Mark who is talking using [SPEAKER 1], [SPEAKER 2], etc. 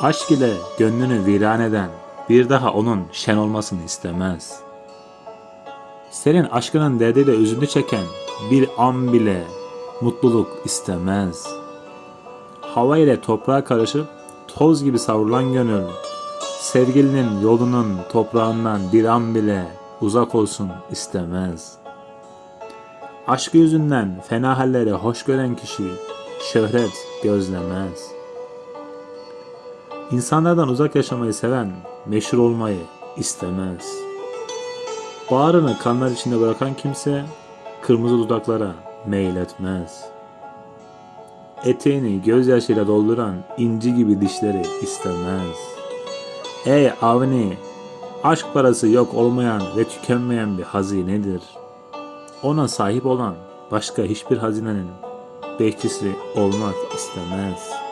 [SPEAKER 1] Aşk ile gönlünü viran eden bir daha onun şen olmasını istemez. Senin aşkının derdiyle üzüntü çeken bir an bile mutluluk istemez. Hava ile toprağa karışıp toz gibi savrulan gönül, sevgilinin yolunun toprağından bir an bile uzak olsun istemez. Aşkı yüzünden fena halleri hoş gören kişi şöhret gözlemez. İnsanlardan uzak yaşamayı seven meşhur olmayı istemez. Bağrını kanlar içinde bırakan kimse kırmızı dudaklara meyil etmez. Eteğini gözyaşıyla dolduran inci gibi dişleri istemez. Ey avni, aşk parası yok olmayan ve tükenmeyen bir hazinedir. Ona sahip olan başka hiçbir hazinenin bekçisi olmak istemez.''